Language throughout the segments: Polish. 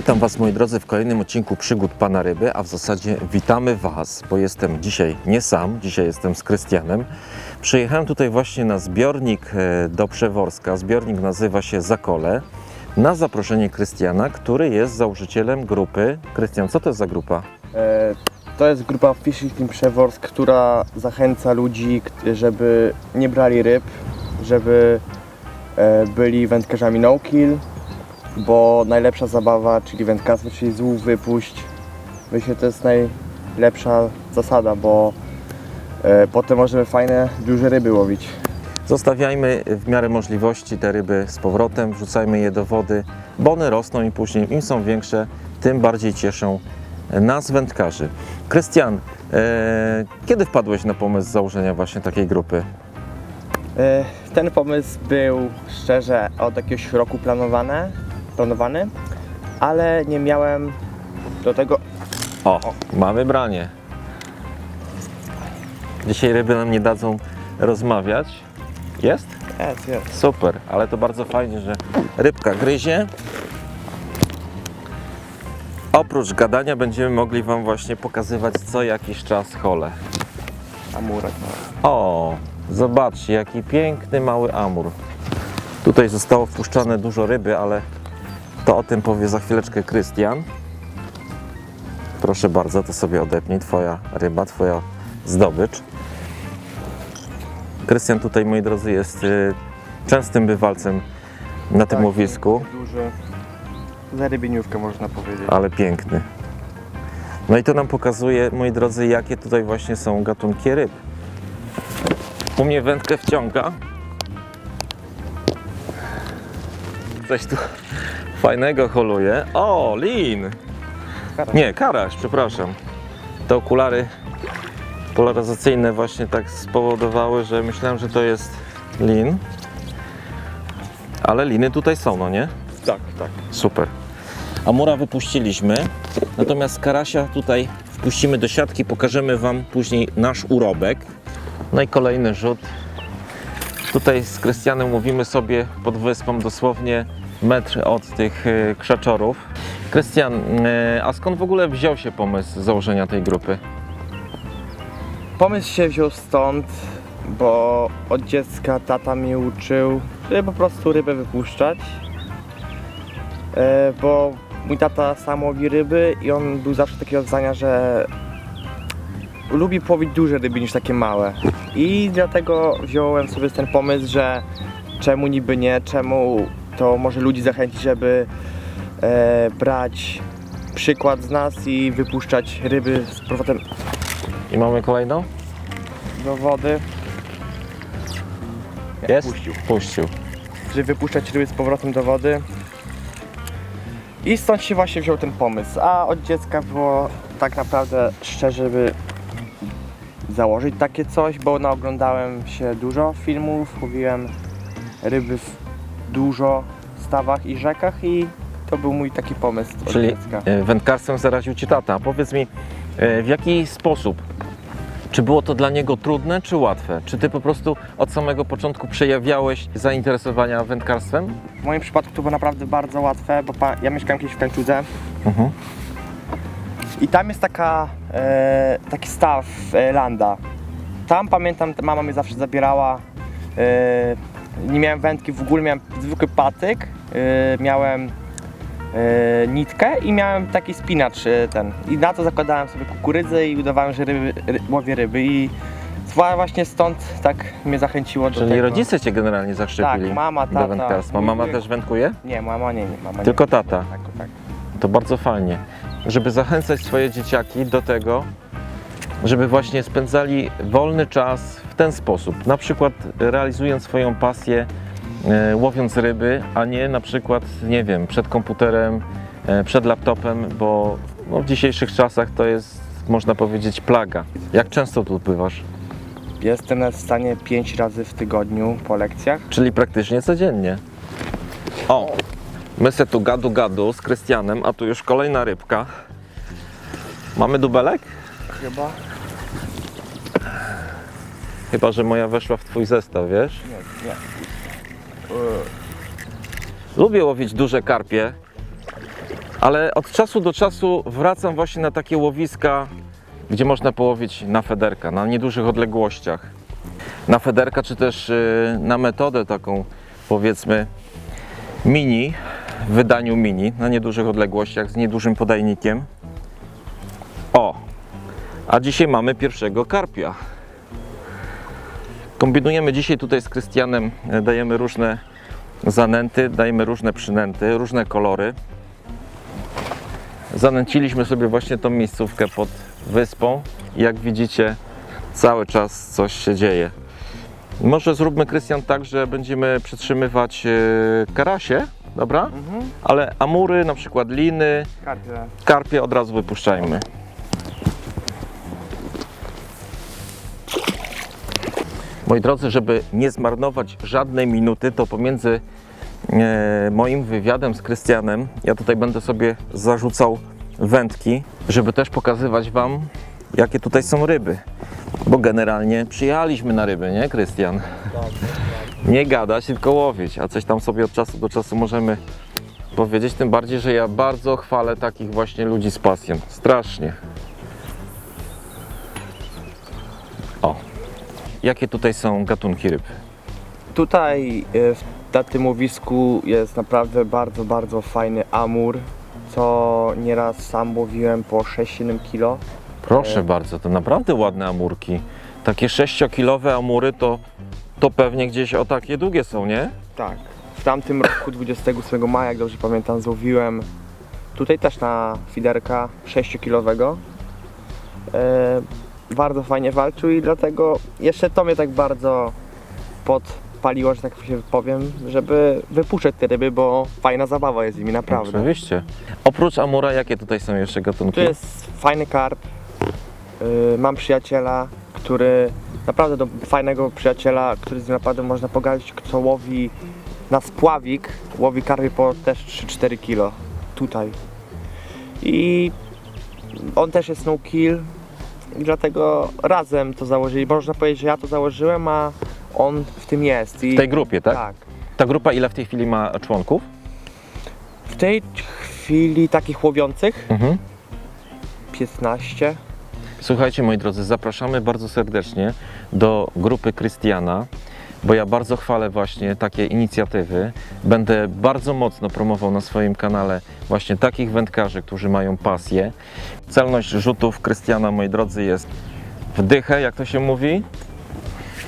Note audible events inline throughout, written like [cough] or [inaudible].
Witam Was moi drodzy w kolejnym odcinku Przygód Pana Ryby, a w zasadzie witamy Was, bo jestem dzisiaj nie sam, dzisiaj jestem z Krystianem. Przyjechałem tutaj właśnie na zbiornik e, do Przeworska. Zbiornik nazywa się Zakole. Na zaproszenie Krystiana, który jest założycielem grupy. Krystian, co to jest za grupa? E, To jest grupa Fishing Team Przeworsk, która zachęca ludzi, żeby nie brali ryb, żeby e, byli wędkarzami no kill, bo najlepsza zabawa, czyli wędkarstwo, czyli złów wypuść. Myślę, to jest najlepsza zasada, bo e, potem możemy fajne, duże ryby łowić. Zostawiajmy w miarę możliwości te ryby z powrotem, wrzucajmy je do wody, bo one rosną i później im są większe, tym bardziej cieszą nas wędkarzy. Krystian, e, kiedy wpadłeś na pomysł założenia właśnie takiej grupy? E, Ten pomysł był szczerze od jakiegoś roku planowany, planowany ale nie miałem do tego O, mamy branie. Dzisiaj ryby nam nie dadzą rozmawiać. Jest? Jest, jest. Super, ale to bardzo fajnie, że rybka gryzie. Oprócz gadania będziemy mogli Wam właśnie pokazywać co jakiś czas hole. Amurek. O, zobaczcie, jaki piękny mały amur. Tutaj zostało wpuszczane dużo ryby, ale to o tym powie za chwileczkę Krystian. Proszę bardzo, to sobie odepnij Twoja ryba, Twoja zdobycz. Krystian tutaj, moi drodzy, jest y, częstym bywalcem na tym Tak, łowisku, Duży. Za rybieniówkę można powiedzieć. ale piękny. No i to nam pokazuje, moi drodzy, jakie tutaj właśnie są gatunki ryb. U mnie wędkę wciąga. Coś tu fajnego holuje. O, lin! Nie, karaś, przepraszam. Te okulary polaryzacyjne właśnie tak spowodowały, że myślałem, że to jest lin. Ale liny tutaj są, no nie? Tak, tak. Super. Amura wypuściliśmy, natomiast karasia tutaj wpuścimy do siatki, pokażemy Wam później nasz urobek. No i kolejny rzut. Tutaj z Krystianem mówimy sobie pod wyspą dosłownie metr od tych e, krzaczorów. Krystian, e, a skąd w ogóle wziął się pomysł założenia tej grupy? Pomysł się wziął stąd, bo od dziecka tata mnie uczył, żeby po prostu rybę wypuszczać. E, bo mój tata sam łowi ryby i on był zawsze takiego zdania, że lubi połowić duże ryby niż takie małe. I dlatego wziąłem sobie ten pomysł, że czemu niby nie, czemu to może ludzi zachęcić, żeby e, brać przykład z nas i wypuszczać ryby z powrotem I mamy kolejną? do wody. Jest? Puścił. Puścił. Żeby wypuszczać ryby z powrotem do wody. I stąd się właśnie wziął ten pomysł. A od dziecka było tak naprawdę szczerze, żeby założyć takie coś, bo naoglądałem się dużo filmów, łowiłem ryby w dużo stawach i rzekach i to był mój taki pomysł od Czyli dziecka. e, wędkarstwem zaraził Cię tata. Powiedz mi, e, w jaki sposób? Czy było to dla niego trudne, czy łatwe? Czy Ty po prostu od samego początku przejawiałeś zainteresowania wędkarstwem? W moim przypadku to było naprawdę bardzo łatwe, bo pa- ja mieszkałem kiedyś w Tańczudze Mhm. I tam jest taka, e, taki staw e, landa. Tam pamiętam, mama mnie zawsze zabierała. E, nie miałem wędki w ogóle, miałem zwykły patyk, e, miałem e, nitkę i miałem taki spinacz e, ten. I na to zakładałem sobie kukurydzę i udawałem, że ryby, ry, łowię ryby. I właśnie stąd tak mnie zachęciło do Czyli tego. rodzice Cię generalnie zaszczepili Tak, mama, do tata. wędkarstwa. Mama też wędkuje? Nie, mama nie, nie mama Tylko nie. tata. Tak, tak. To bardzo fajnie, żeby zachęcać swoje dzieciaki do tego, żeby właśnie spędzali wolny czas ten sposób. Na przykład realizując swoją pasję, e, łowiąc ryby, a nie na przykład, nie wiem, przed komputerem, e, przed laptopem, bo no, w dzisiejszych czasach to jest, można powiedzieć, plaga. Jak często tu bywasz? Jestem w stanie 5 razy w tygodniu po lekcjach. Czyli praktycznie codziennie. O, my se tu gadu gadu z Krystianem, a tu już kolejna rybka. Mamy dubelek? Chyba? Chyba, że moja weszła w twój zestaw, wiesz? Nie, nie. Lubię łowić duże karpie, Ale od czasu do czasu wracam właśnie na takie łowiska, gdzie można połowić na federka, na niedużych odległościach. Na federka, czy też y, na metodę taką, powiedzmy, mini, w wydaniu mini, na niedużych odległościach, z niedużym podajnikiem. O! A dzisiaj mamy pierwszego karpia. Kombinujemy dzisiaj tutaj z Krystianem, e, dajemy różne zanęty, dajemy różne przynęty, różne kolory. Zanęciliśmy sobie właśnie tą miejscówkę pod wyspą. Jak widzicie, cały czas coś się dzieje. Może zróbmy, Krystian, tak, że będziemy przytrzymywać e, karasie, dobra? Mhm. Ale amury, na przykład liny, Karpie. karpie od razu wypuszczajmy. Moi drodzy, żeby nie zmarnować żadnej minuty, to pomiędzy e, moim wywiadem z Krystianem, ja tutaj będę sobie zarzucał wędki, żeby też pokazywać Wam, jakie tutaj są ryby. Bo generalnie przyjechaliśmy na ryby, nie Krystian? Nie gadać, tylko łowić, a coś tam sobie od czasu do czasu możemy powiedzieć, tym bardziej, że ja bardzo chwalę takich właśnie ludzi z pasją. Strasznie. Jakie tutaj są gatunki ryb? Tutaj y, w na tym łowisku jest naprawdę bardzo, bardzo fajny amur, co nieraz sam łowiłem po 6-7 kg. Proszę bardzo, to naprawdę ładne amurki. Takie 6-kilowe amury to, to pewnie gdzieś o takie długie są, nie? Tak. W tamtym roku 28 maja, jak dobrze pamiętam, złowiłem tutaj też na fiderka 6-kilowego. Bardzo fajnie walczył i dlatego jeszcze to mnie tak bardzo podpaliło, że tak się powiem, żeby wypuszczać te ryby, bo fajna zabawa jest z nimi, naprawdę. Oczywiście. Oprócz amura, jakie tutaj są jeszcze gatunki? Tu jest fajny karp. Yy, mam przyjaciela, który naprawdę do fajnego przyjaciela, który z nim naprawdę można pogadać, kto łowi na spławik, łowi karpie po też 3-4 kilo tutaj. I on też jest no kill, dlatego razem to założyli. Można powiedzieć, że ja to założyłem, a on w tym jest. I W tej grupie, tak? tak. Ta grupa ile w tej chwili ma członków? W tej chwili takich łowiących Mhm. 15. Słuchajcie, moi drodzy, zapraszamy bardzo serdecznie do grupy Krystiana, bo ja bardzo chwalę właśnie takie inicjatywy. Będę bardzo mocno promował na swoim kanale właśnie takich wędkarzy, którzy mają pasję. Celność rzutów Krystiana, moi drodzy, jest w dychę, jak to się mówi.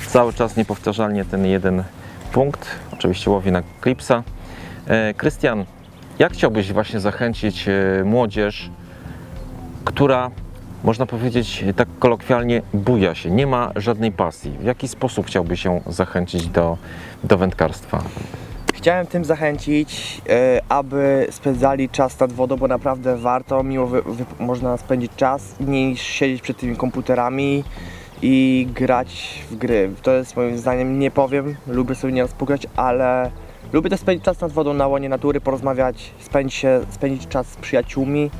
Cały czas niepowtarzalnie ten jeden punkt. Oczywiście łowi na klipsa. E, Krystian, jak chciałbyś właśnie zachęcić e, młodzież, która można powiedzieć tak kolokwialnie, buja się, nie ma żadnej pasji. W jaki sposób chciałby się zachęcić do, do wędkarstwa? Chciałem tym zachęcić, e, aby spędzali czas nad wodą, bo naprawdę warto, miło wy, wy, można spędzić czas niż siedzieć przed tymi komputerami i grać w gry. To jest moim zdaniem, nie powiem, lubię sobie nieraz pograć, ale lubię też spędzić czas nad wodą, na łonie natury, porozmawiać, spędzić, się, spędzić czas z przyjaciółmi.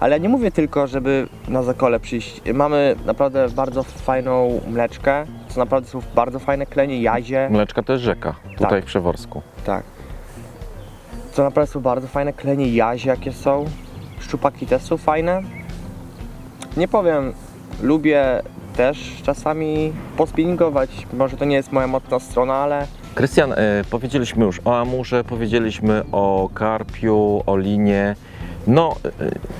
Ale nie mówię tylko, żeby na zakole przyjść. Mamy naprawdę bardzo fajną mleczkę, co naprawdę są bardzo fajne klenie, jazie. Mleczka to jest rzeka, tutaj Tak. w Przeworsku. Tak. To naprawdę są bardzo fajne klenie jazie jakie są. Szczupaki też są fajne. Nie powiem, lubię też czasami pospinningować. Może to nie jest moja mocna strona, ale Krystian, e, powiedzieliśmy już o amurze, powiedzieliśmy o karpiu, o linie. No, e,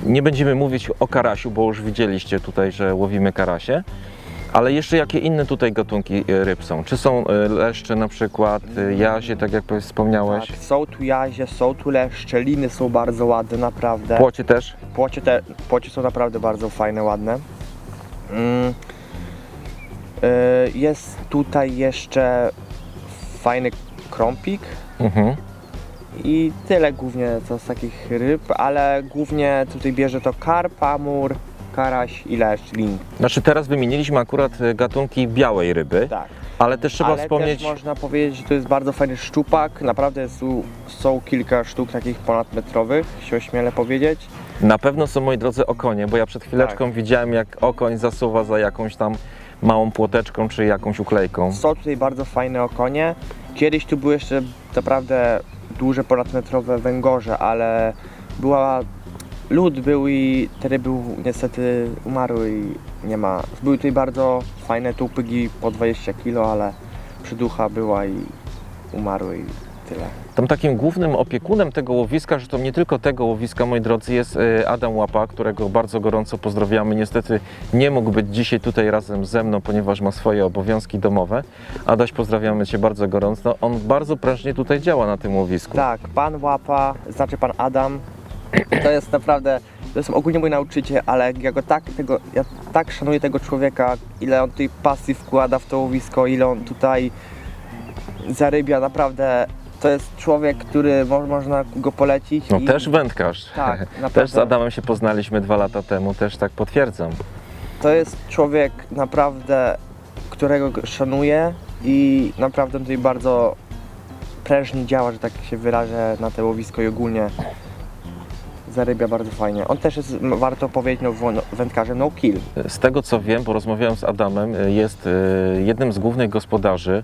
nie będziemy mówić o karasiu, bo już widzieliście tutaj, że łowimy karasie. Ale jeszcze jakie inne tutaj gatunki e, ryb są? Czy są e, leszcze na przykład, e, jazie, tak jak wspomniałeś? tak, są tu jazie, są tu leszcze, liny są bardzo ładne, naprawdę. Płocie też? Płocie, te, płocie są naprawdę bardzo fajne, ładne. Mm. Jest tutaj jeszcze fajny krąpik. Mhm. I tyle głównie co z takich ryb, ale głównie tutaj bierze to karp, amur, karaś i leszcz, lin. Znaczy teraz wymieniliśmy akurat e, gatunki białej ryby, Tak. ale też trzeba ale wspomnieć, też można powiedzieć, że to jest bardzo fajny szczupak. Naprawdę jest są kilka sztuk takich ponadmetrowych, się ośmielę powiedzieć. na pewno są moi drodzy okonie, bo ja przed chwileczką Tak. widziałem jak okoń zasuwa za jakąś tam małą płoteczką czy jakąś uklejką. Są tutaj bardzo fajne okonie. Kiedyś tu były jeszcze naprawdę duże ponadmetrowe węgorze, ale była lód był i te ryby niestety umarły i nie ma. Były tutaj bardzo fajne tupygi po 20 kg, ale przyducha była i umarły i tyle. Tam takim głównym opiekunem tego łowiska, że to nie tylko tego łowiska, moi drodzy, jest e, Adam Łapa, którego bardzo gorąco pozdrawiamy. Niestety nie mógł być dzisiaj tutaj razem ze mną, ponieważ ma swoje obowiązki domowe. Adaś, pozdrawiamy Cię bardzo gorąco. On bardzo prężnie tutaj działa na tym łowisku. Tak, pan Łapa, znaczy pan Adam, to jest naprawdę, to jest ogólnie mój nauczyciel, ale ja go tak, tego, ja tak szanuję tego człowieka, ile on tej pasji wkłada w to łowisko, ile on tutaj zarybia, naprawdę to jest człowiek, który mo, można go polecić. No i- też wędkarz. Tak, [laughs] Też z naprawdę. Adamem się poznaliśmy dwa lata temu, też tak potwierdzam. To jest człowiek naprawdę, którego go szanuję i naprawdę tutaj bardzo prężnie działa, że tak się wyrażę, na to łowisko i ogólnie zarybia bardzo fajnie. On też jest, warto powiedzieć, no, wo- wędkarzem no kill. Z tego co wiem, bo rozmawiałem z Adamem, e, jest e, jednym z głównych gospodarzy,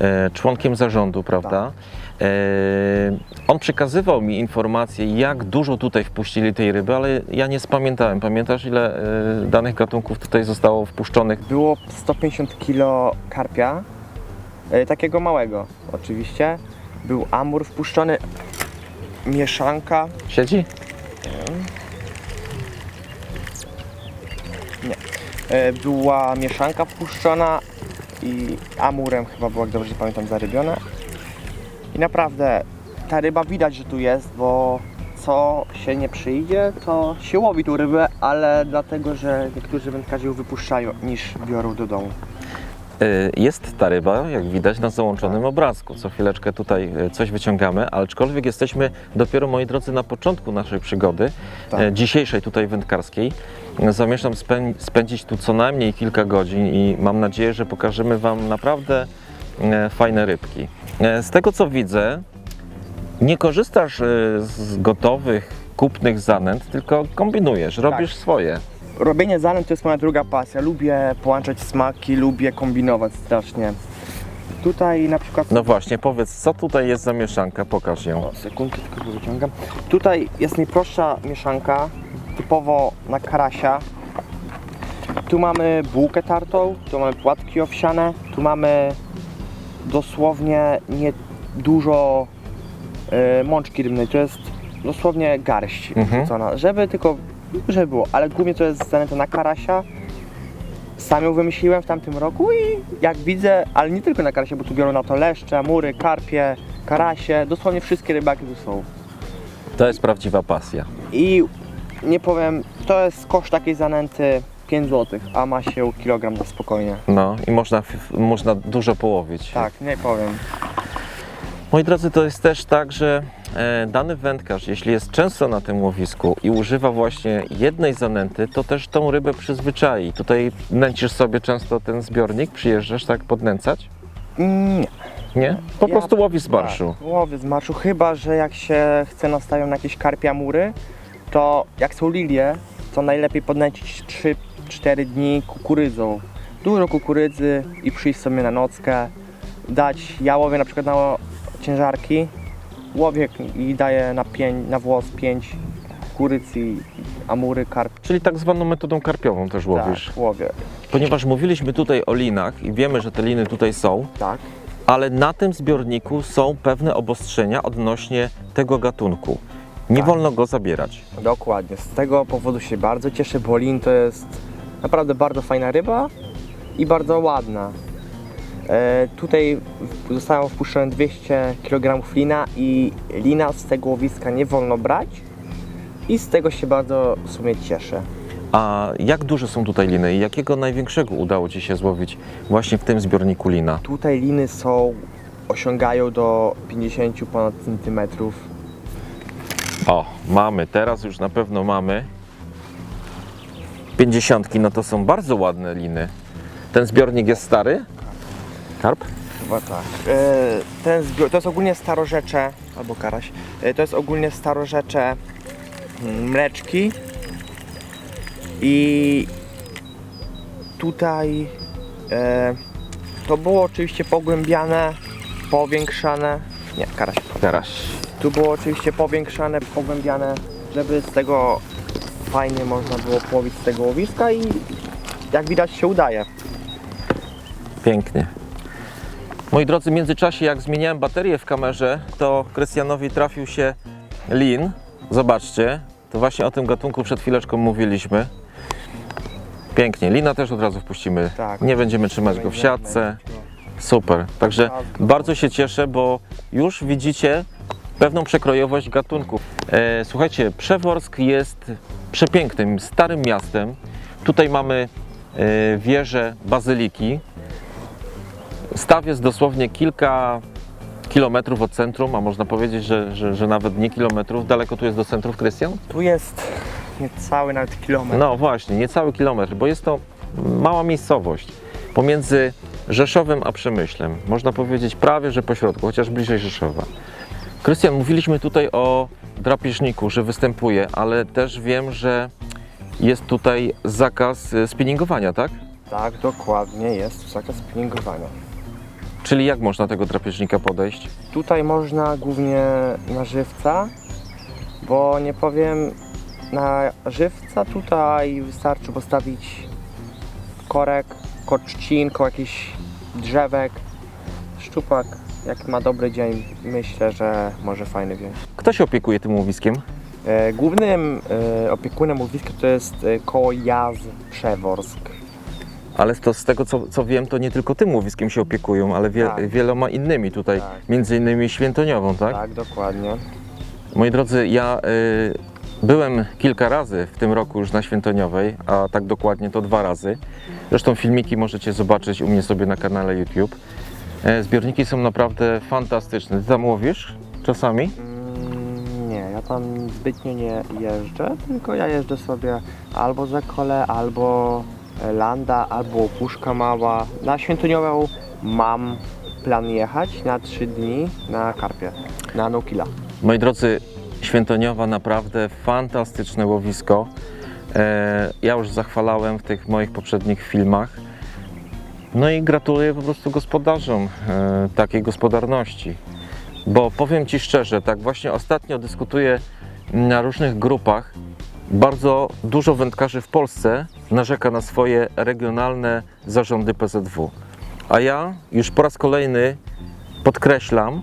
e, członkiem zarządu, prawda? E, On przekazywał mi informacje, jak dużo tutaj wpuścili tej ryby, ale ja nie spamiętałem. Pamiętasz, ile danych gatunków tutaj zostało wpuszczonych? Było 150 kg karpia, takiego małego oczywiście. Był amur wpuszczony, mieszanka, Siedzi? E, była mieszanka wpuszczona i amurem chyba była, jak dobrze pamiętam, zarybiona. I naprawdę ta ryba widać, że tu jest, bo co się nie przyjdzie, to się łowi tu rybę, ale dlatego, że niektórzy wędkarze ją wypuszczają niż biorą do domu. E, Jest ta ryba, jak widać na załączonym obrazku. Co chwileczkę tutaj e, coś wyciągamy, aczkolwiek jesteśmy dopiero, moi drodzy, na początku naszej przygody, Tak. e, dzisiejszej tutaj wędkarskiej. Zamierzam spę- spędzić tu co najmniej kilka godzin i mam nadzieję, że pokażemy Wam naprawdę fajne rybki. Z tego co widzę, nie korzystasz z gotowych, kupnych zanęt, tylko kombinujesz, robisz swoje. Robienie zanęt to jest moja druga pasja. Lubię połączać smaki, lubię kombinować strasznie. Tutaj na przykład No właśnie, powiedz, co tutaj jest za mieszanka, pokaż ją. O, sekundkę tylko wyciągam. Tutaj jest najprostsza mieszanka, typowo na karasia. Tu mamy bułkę tartą, tu mamy płatki owsiane, tu mamy dosłownie nie dużo e, mączki rybnej, to jest dosłownie garść Mhm. wrzucona, żeby tylko, żeby było, ale głównie to jest zanęta na karasia. Sam ją wymyśliłem w tamtym roku i jak widzę, ale nie tylko na karasie, bo tu biorą na to leszcze, mury, karpie, karasie, dosłownie wszystkie rybaki tu są. To jest prawdziwa pasja. I nie powiem, to jest koszt takiej zanęty 5 zł, a ma się kilogram na spokojnie. No i można, można dużo połowić. Tak, nie powiem. Moi drodzy, to jest też tak, że dany wędkarz, jeśli jest często na tym łowisku i używa właśnie jednej zanęty, to też tą rybę przyzwyczai. Tutaj nęcisz sobie często ten zbiornik, przyjeżdżasz tak podnęcać? Nie. Nie? Po Ja- prostu łowisz z marszu. Tak, łowię z marszu, chyba że jak się chce nastawią na jakieś karpia mury, to jak są lilie, to najlepiej podnęcić 3-4 dni kukurydzą. Dużo kukurydzy i przyjść sobie na nockę, dać, ja łowię na przykład na ciężarki, łowię i daję na, pięć, na włos 5 kukurydz i amury, karp. Czyli tak zwaną metodą karpiową też łowisz. Tak, łowię. Ponieważ mówiliśmy tutaj o linach i wiemy, że te liny tutaj są, Tak. ale na tym zbiorniku są pewne obostrzenia odnośnie tego gatunku. Nie Tak. wolno go zabierać. Dokładnie. Z tego powodu się bardzo cieszę, bo lin to jest naprawdę bardzo fajna ryba i bardzo ładna. E, tutaj zostało wpuszczone 200 kg lina i lina z tego łowiska nie wolno brać i z tego się bardzo w sumie cieszę. A jak duże są tutaj liny i jakiego największego udało Ci się złowić właśnie w tym zbiorniku lina? Tutaj liny są, osiągają do 50 ponad centymetrów. O, mamy, teraz już na pewno mamy. 50, no to są bardzo ładne liny. Ten zbiornik jest stary? Karp? Chyba tak. E, ten zbiór, to jest ogólnie starorzecze, albo karaś, e, to jest ogólnie starorzecze mm, mleczki i tutaj e, to było oczywiście pogłębiane, powiększane, nie, karaś, Teraz. tu było oczywiście powiększane, pogłębiane żeby z tego fajnie można było połowić z tego łowiska i jak widać się udaje. Pięknie. Moi drodzy, w międzyczasie jak zmieniałem baterię w kamerze, to Krystianowi trafił się lin. Zobaczcie, to właśnie o tym gatunku przed chwileczką mówiliśmy. Pięknie, lina też od razu wpuścimy. Tak. Nie będziemy trzymać go w siatce. Super. Także bardzo się cieszę, bo już widzicie pewną przekrojowość gatunków. E, słuchajcie, Przeworsk jest przepięknym, starym miastem. Tutaj mamy e, wieżę bazyliki. Staw jest dosłownie kilka kilometrów od centrum, a można powiedzieć, że, że, że nawet nie kilometrów. Daleko tu jest do centrum, Krystian? Tu jest niecały nawet kilometr. No właśnie, niecały kilometr, bo jest to mała miejscowość pomiędzy Rzeszowem a Przemyślem. Można powiedzieć prawie, że po środku, chociaż bliżej Rzeszowa. Krystian, mówiliśmy tutaj o drapieżniku, że występuje, ale też wiem, że jest tutaj zakaz e, spinningowania, tak? Tak, dokładnie jest zakaz spinningowania. Czyli jak można tego drapieżnika podejść? Tutaj można głównie na żywca, bo nie powiem, na żywca tutaj wystarczy postawić korek, koczcinko, jakiś drzewek, szczupak. Jak ma dobry dzień, myślę, że może fajny wziąć. Kto się opiekuje tym łowiskiem? E, Głównym e, opiekunem łowiska to jest e, koło Jaz Przeworsk. Ale to z tego co, co wiem, to nie tylko tym łowiskiem się opiekują, ale wie, Tak. wieloma innymi tutaj, Tak. między innymi Świętoniową, tak? Tak, dokładnie. Moi drodzy, ja y, byłem kilka razy w tym roku już na Świętoniowej, a tak dokładnie to dwa razy. Zresztą filmiki możecie zobaczyć u mnie sobie na kanale YouTube. E, zbiorniki są naprawdę fantastyczne. Ty tam łowisz czasami? Mm, Nie, ja tam zbytnio nie jeżdżę, tylko ja jeżdżę sobie albo za kole, albo landa, albo opuszka mała. Na Świętoniową mam plan jechać na 3 dni na karpie, na Nokila. Moi drodzy, Świętoniowa naprawdę fantastyczne łowisko. E, ja już zachwalałem w tych moich poprzednich filmach. No i gratuluję po prostu gospodarzom e, takiej gospodarności. Bo powiem Ci szczerze, tak właśnie ostatnio dyskutuję na różnych grupach. Bardzo dużo wędkarzy w Polsce narzeka na swoje regionalne zarządy PZW. A ja już po raz kolejny podkreślam,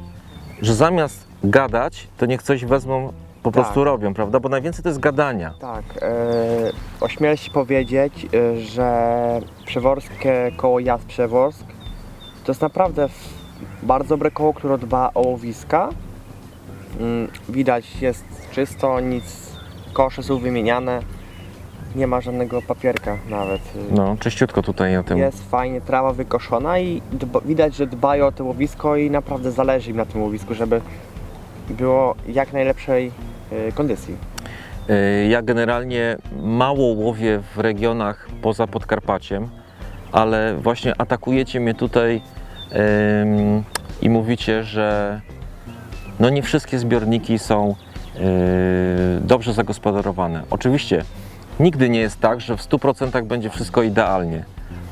że zamiast gadać, to niech coś wezmą, po prostu Tak. robią, prawda? Bo najwięcej to jest gadania. Tak, e, ośmielę się powiedzieć, e, że Przeworskie koło Jazd Przeworsk to jest naprawdę bardzo dobre koło, które dba o łowiska. Mm, Widać, jest czysto, nic, kosze są wymieniane, nie ma żadnego papierka nawet. Y, No, czyściutko tutaj na tym. Jest fajnie trawa wykoszona i dba, widać, że dbają o to łowisko i naprawdę zależy im na tym łowisku, żeby było jak najlepszej y, kondycji. Y, Ja generalnie mało łowię w regionach poza Podkarpaciem, ale właśnie atakujecie mnie tutaj i mówicie, że no nie wszystkie zbiorniki są yy, dobrze zagospodarowane. Oczywiście nigdy nie jest tak, że w 100% będzie wszystko idealnie,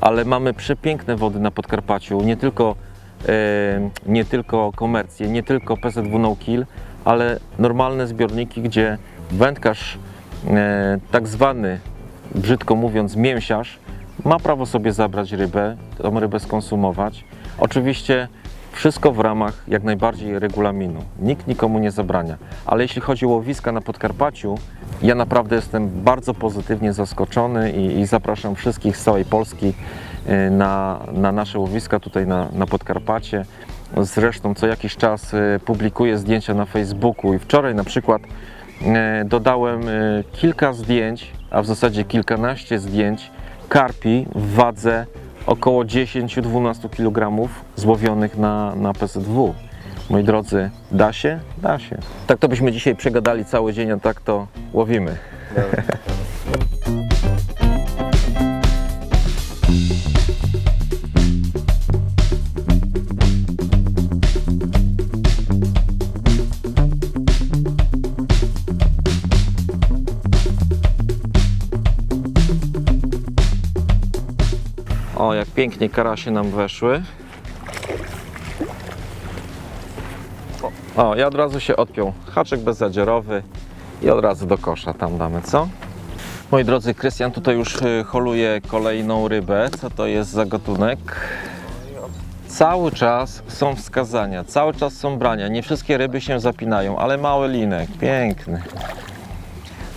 ale mamy przepiękne wody na Podkarpaciu, nie tylko, yy, nie tylko komercje, nie tylko PZW No Kill, ale normalne zbiorniki, gdzie wędkarz, e, tak zwany, brzydko mówiąc, mięsiarz, ma prawo sobie zabrać rybę, tą rybę skonsumować. Oczywiście wszystko w ramach jak najbardziej regulaminu. Nikt nikomu nie zabrania. Ale jeśli chodzi o łowiska na Podkarpaciu, ja naprawdę jestem bardzo pozytywnie zaskoczony i, i zapraszam wszystkich z całej Polski e, na, na nasze łowiska tutaj na, na Podkarpacie. Zresztą co jakiś czas e, publikuję zdjęcia na Facebooku i wczoraj na przykład e, dodałem kilka zdjęć, a w zasadzie kilkanaście zdjęć karpi w wadze około 10-12 kg złowionych na, na PZW. Moi drodzy, da się? Da się. Tak to byśmy dzisiaj przegadali cały dzień, a tak to łowimy. O, jak pięknie karasie nam weszły. O, ja od razu się odpiął. Haczek bezzadzierowy. i od razu do kosza tam damy, co? Moi drodzy, Krystian tutaj już y, holuje kolejną rybę. Co to jest za gatunek? Cały czas są wskazania, cały czas są brania. Nie wszystkie ryby się zapinają, ale mały linek, piękny.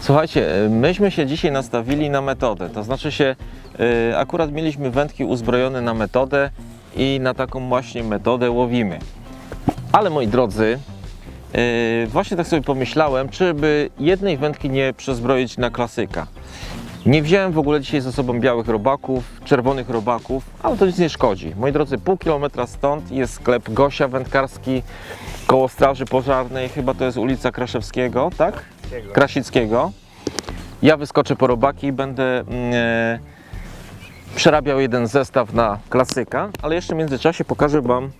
Słuchajcie, y, myśmy się dzisiaj nastawili na metodę. To znaczy się, y, akurat mieliśmy wędki uzbrojone na metodę i na taką właśnie metodę łowimy. Ale moi drodzy, yy, właśnie tak sobie pomyślałem, czy by jednej wędki nie przezbroić na klasyka. Nie wziąłem w ogóle dzisiaj ze sobą białych robaków, czerwonych robaków, ale to nic nie szkodzi. Moi drodzy, pół kilometra stąd jest sklep Gosia Wędkarski koło Straży Pożarnej, chyba to jest ulica Kraszewskiego, tak? Krasickiego. Ja wyskoczę po robaki i będę mm, e, przerabiał jeden zestaw na klasyka, ale jeszcze w międzyczasie pokażę Wam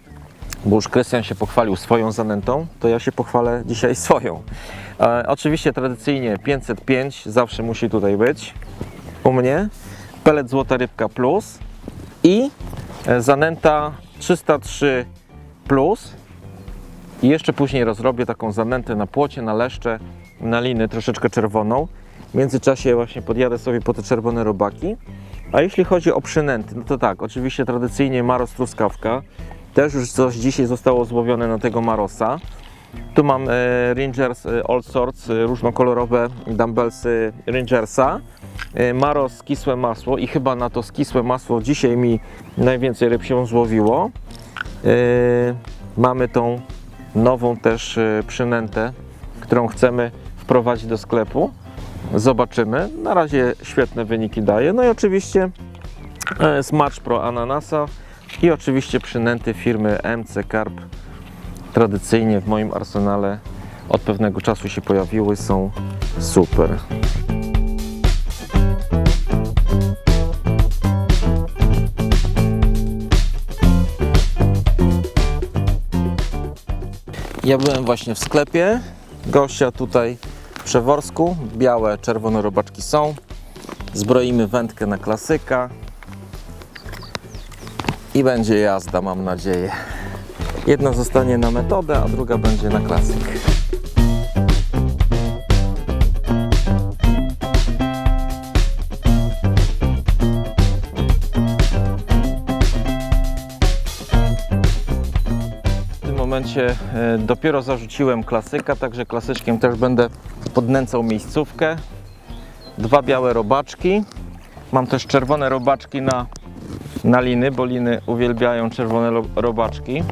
bo już Krystian się pochwalił swoją zanętą, to ja się pochwalę dzisiaj swoją. E, oczywiście tradycyjnie 505 zawsze musi tutaj być u mnie. Pelet Złota Rybka Plus i e, zanęta 303 Plus. I jeszcze później rozrobię taką zanętę na płocie, na leszcze, na liny troszeczkę czerwoną. W międzyczasie właśnie podjadę sobie po te czerwone robaki. A jeśli chodzi o przynęty, no to tak, oczywiście tradycyjnie maros truskawka. Też już coś dzisiaj zostało złowione na tego marosa. Tu mam e, Rangers e, All Sorts, e, różnokolorowe dumbbellsy Rangersa. Maros kisłe masło i chyba na to skisłe masło dzisiaj mi najwięcej ryb się złowiło. Mamy tą nową też przynętę, którą chcemy wprowadzić do sklepu. Zobaczymy. Na razie świetne wyniki daje. No i oczywiście e, Smash Pro Ananasa i oczywiście przynęty firmy MC Carp. Tradycyjnie w moim arsenale od pewnego czasu się pojawiły, są super. Ja byłem właśnie w sklepie. Gościa tutaj w Przeworsku. Białe, czerwone robaczki są. Zbroimy wędkę na klasyka. I będzie jazda, mam nadzieję. Jedna zostanie na metodę, a druga będzie na klasyk. Momencie e, dopiero zarzuciłem klasyka, także klasyczkiem też będę podnęcał miejscówkę. Dwa białe robaczki. Mam też czerwone robaczki na, na liny, bo liny uwielbiają czerwone robaczki.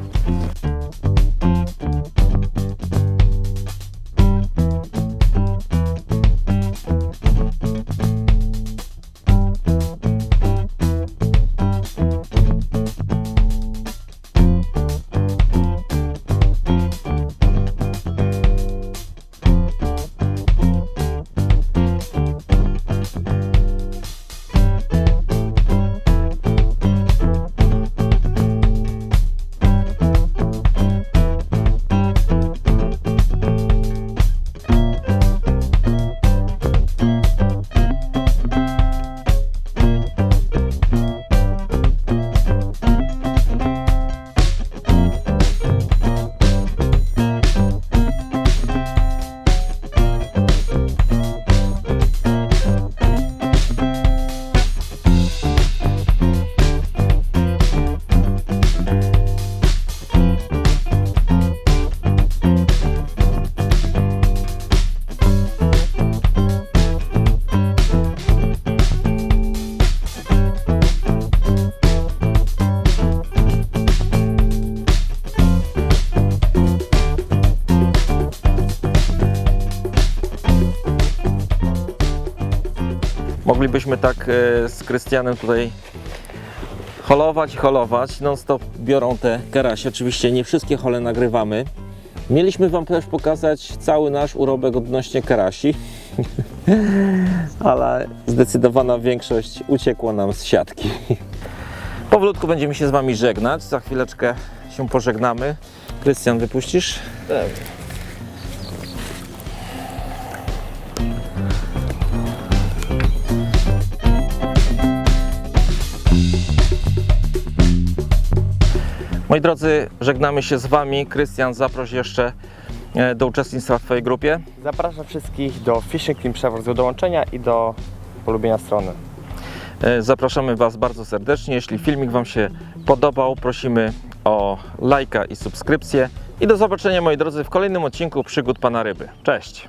Moglibyśmy tak e, z Krystianem tutaj holować holować. Non stop biorą te karasie. Oczywiście nie wszystkie hole nagrywamy. Mieliśmy Wam też pokazać cały nasz urobek odnośnie karasi, [laughs] ale zdecydowana większość uciekła nam z siatki. Powolutku będziemy się z Wami żegnać. Za chwileczkę się pożegnamy. Krystian, wypuścisz? Tak. Moi drodzy, żegnamy się z Wami. Krystian, zaproś jeszcze e, do uczestnictwa w Twojej grupie. Zapraszam wszystkich do Fishing Team Przewóz do dołączenia i do polubienia strony. E, Zapraszamy Was bardzo serdecznie. Jeśli filmik Wam się podobał, prosimy o lajka i subskrypcję. I do zobaczenia moi drodzy w kolejnym odcinku Przygód Pana Ryby. Cześć!